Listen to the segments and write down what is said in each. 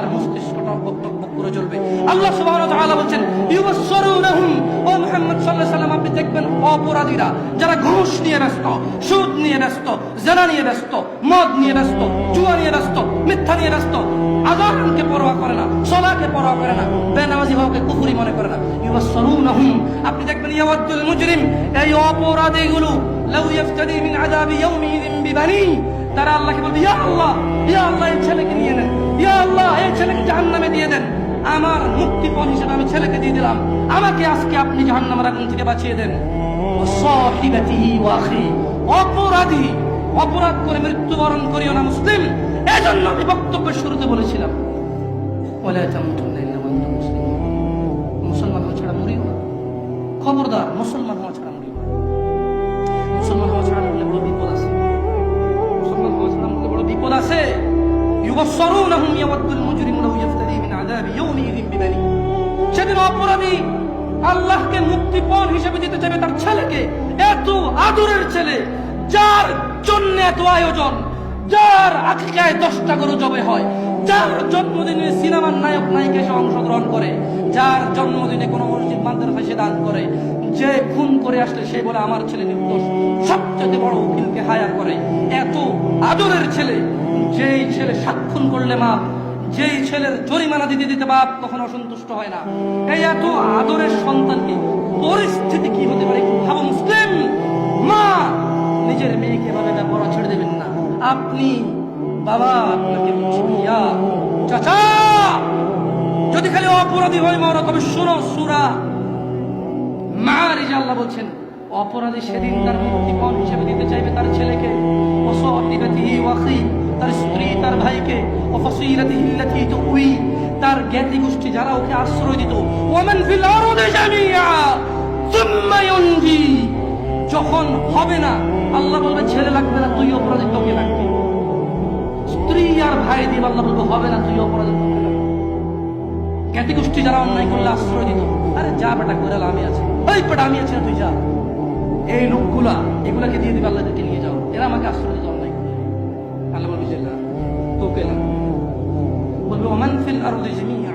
তার মস্তিষ্ক টকবক টকবক করে জ্বলবে। আল্লাহ আলাইহি আপনি দেখবেন অপরাধীরা, যারা ঘুষ নিয়ে ব্যস্ত, সুদ নিয়ে ব্যস্ত, জেনা নিয়ে ব্যস্ত, মদ নিয়ে ব্যস্ত, জুয়া নিয়ে ব্যস্ত, মিথ্যা নিয়ে ব্যস্ত আজানকে পরোয়া করে না, সলাকে পরোয়া করে না, বেনামাজি হওয়াকে কুফরি মনে করে না। ইউবাসসিরুনাহুম, আপনি দেখবেন ইয়াওয়াদ্দুল মুজরিম, এই অপরাধীগুলো, লাউ ইফতাদি মিন আযাবি ইয়াউমিযিন বিবানি তারা আল্লাহকে বলবে, ইয়া আল্লাহ ইয়া আল্লাহ, এই ছেলেকে নিয়ে নেন ইয়া আল্লাহ, এই ছেলেকে জাহান্নামে দিয়ে দেন। আমার মুক্তিপণ হিসেবে আমি ছেলেকে দিয়ে দিলাম। আমাকে আজকে আপনি জাহান্নামের আগুন থেকে বাঁচিয়ে দেন। অপরাধী, অপরাধ করে মৃত্যুবরণ করিও না মুসলিম। এজন্য আমি বক্তব্যের শুরুতে বলেছিলাম মুসলিমুন। মুসলমান হওয়া ছাড়া মরিও না। খবরদার মুসলমান হওয়া ছাড়া ইউবসসিরুনহুম ইয়াওয়াদ্দুল মুজরিমু লাউ ইফতাদি মিন আযাবি ইয়াউমিযিন বিবানি সেদিন অপরাধী আল্লাহকে মুক্তিপণ হিসেবে দিতে চাইবে তার ছেলেকে, এত আদরের ছেলে, যার জন্য এত আয়োজন, যার আকিকায় দশটা গরু জবে হয়, যার জন্মদিনে সিনেমার নায়ক নায়িকা এসে অংশগ্রহণ করে, যার জন্মদিনে কোনো মসজিদ মাদ্রাসা সে দান করে, যে খুন করে আসলে সে বলে, আমার ছেলে নির্দোষ। সবচেয়ে বড় উকিলকে হায়ার করে এত আদরের ছেলে যেই ছেলে সাক্ষণ করলে মাপ, যেই ছেলের জরিমানা দিতে দিতে বাপ তখন অসন্তুষ্ট হয় না। এই এত আদরের সন্তানকে পরিস্থিতি কি হতে পারে ভাবো মুসলিম? মা, নিজের মেয়েকে এভাবে পড়া ছেড়ে দেবেন না। আপনি, বাবা, আপনাকে চাচা! যদি খালি অপরাধী হয় মারা তবে শোনো, সুরা মারিজ আল্লাহ বলছেন, অপরাধী সেদিন তার মুক্তিপণ হিসেবে দিতে চাইবে তার ছেলেকে। ও সাহিবাতিহি ওয়াখি। তার স্ত্রী, তার ভাইকে তার জ্ঞাতি গোষ্ঠী যারা ওকে আশ্রয় দিত। যখন হবে না, আল্লাহ বলবে, ছেলে লাগবে না, তুই অপরাধী, তোকে লাগবে। স্ত্রী আর ভাই দিয়ে আল্লাহ বলবে, হবে না, তুই অপরাধী, তোকে লাগবে। জ্ঞাতি গোষ্ঠী যারা অন্যায় করলে আশ্রয় দিত, আরে যা বেটা, করে আমি আছি। ওই বেটা, আমি আছি না, তুই যা। এই লোকগুলা, এগুলাকে দিয়ে দিবে আল্লাহদেরকে নিয়ে যাও। এরা আমাকে আশ্রয় দিত অন্যায় করে আল্লাহ বলবে যে না তোকে না বলবে, ওমান ফিল আরদি জামিআ?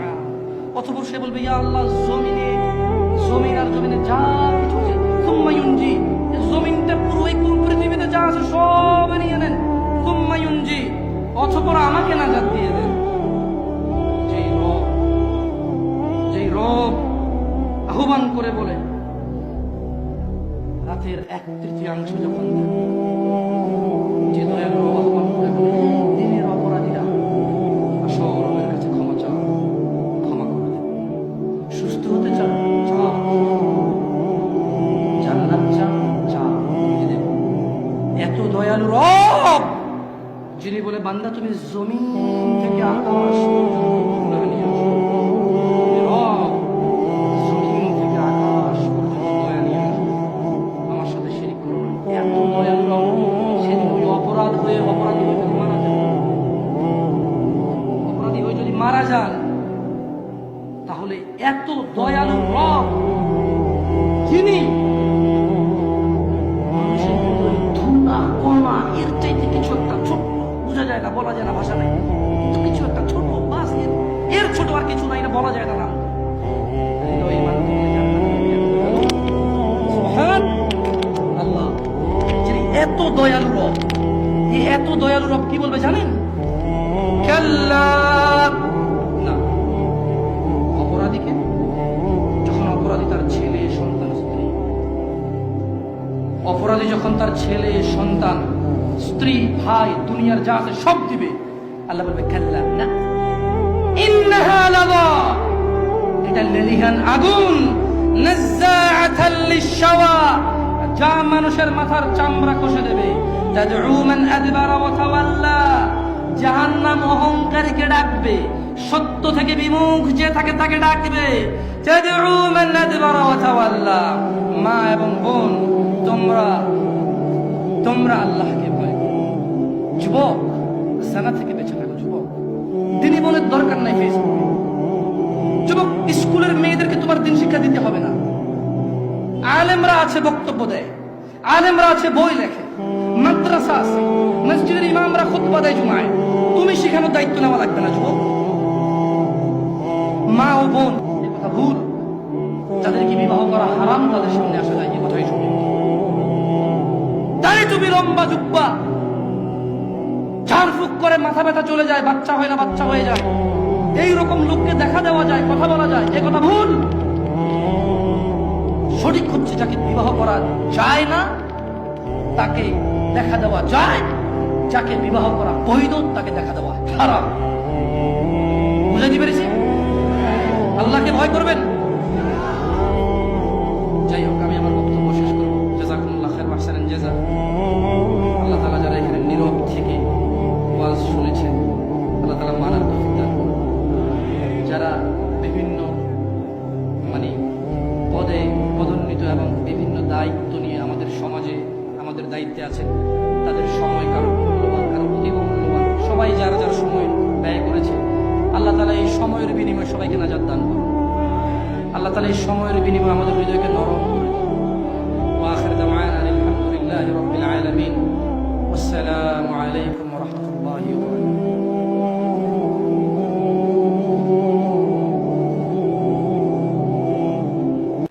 সে বলবে আল্লাহ, জমিনে আর জমিনে যা কিছু কোন পৃথিবীতে যা সব নিয়ে নেন সুম্মা ইউনজি। অতঃপর আমাকে দিয়ে দেন। যেই রব আহ্বান করে বলে, রাতের এক তৃতীয়াংশ যখন দয়ালু রব। যিনি বলে বান্দা তুমি জমিন থেকে আকাশ পর্যন্ত গুনাহ নিয়ে আসো। হে রব, জমিন যায় বলা যায় না ভাষা নাই। কিছু একটা ছোট বাসের ছোট আর কিছু নাই না, বলা যায় না এত দয়ালু রব এই এত দয়ালু রব কি বলবে জানেন? অপরাধীকে যখন অপরাধী তার ছেলে, সন্তান, স্ত্রী। অপরাধী যখন তার ছেলে, সন্তান স্ত্রী, ভাই, দুনিয়ার যা আছে সব দিবে। আল্লাহ বলবে, কাল্লা, না। এটা লেলিহান আগুন। যা মানুষের মাথার চামড়া কষে দেবে। জাহান্নাম অহংকারীকে ডাকবে। সত্য থেকে বিমুখ যে থাকে তাকে ডাকবে। মা এবং বোন, তোমরা তোমরা আল্লাহকে যুবক, স্কুলের মেয়েদেরকে তোমার দিন শিক্ষা দিতে হবে না। আলেমরা আছে বক্তব্য দেয়, আলেমরা আছে বই লেখে, মাদ্রাসা আছে, মসজিদের ইমামরা খুতবা দেয় জুমায়। তুমি শেখানোর দায়িত্ব নেওয়া লাগবে না যুবক। মা ও বোন কথা ভুল। যাদেরকে বিবাহ করা হারাম, তাদের সামনে আসা যায় কথাই শুনি তাই তুমি লম্বা জুব্বা, ঝাড়ফুক করে মাথা ব্যথা চলে যায়, বাচ্চা হয় না, বাচ্চা হয়ে যায়। এই রকম লোককে দেখা দেওয়া যায়, কথা বলা যায়, এ কথা ভুল। সঠিক হচ্ছে যাকে বিবাহ করা যায় না, তাকে দেখা দেওয়া যায়। যাকে বিবাহ করা বৈধ, তাকে দেখা দেওয়া হারাম। বুঝাইতে পেরেছি? আল্লাহকে ভয় করবেন? আছেন, তাদের সময় কারও মূল্যবান, কারও অতীব মূল্যবান। সবাই যারা যারা সময় ব্যয় করেছে আল্লাহ তালা এই সময়ের বিনিময়ে সবাইকে নাজার দান করুন। আল্লাহ তালা এই সময়ের বিনিময়ে আমাদের হৃদয়কে নরম করে দিন। আলহামদুলিল্লাহ আসসালামু আলাইকুম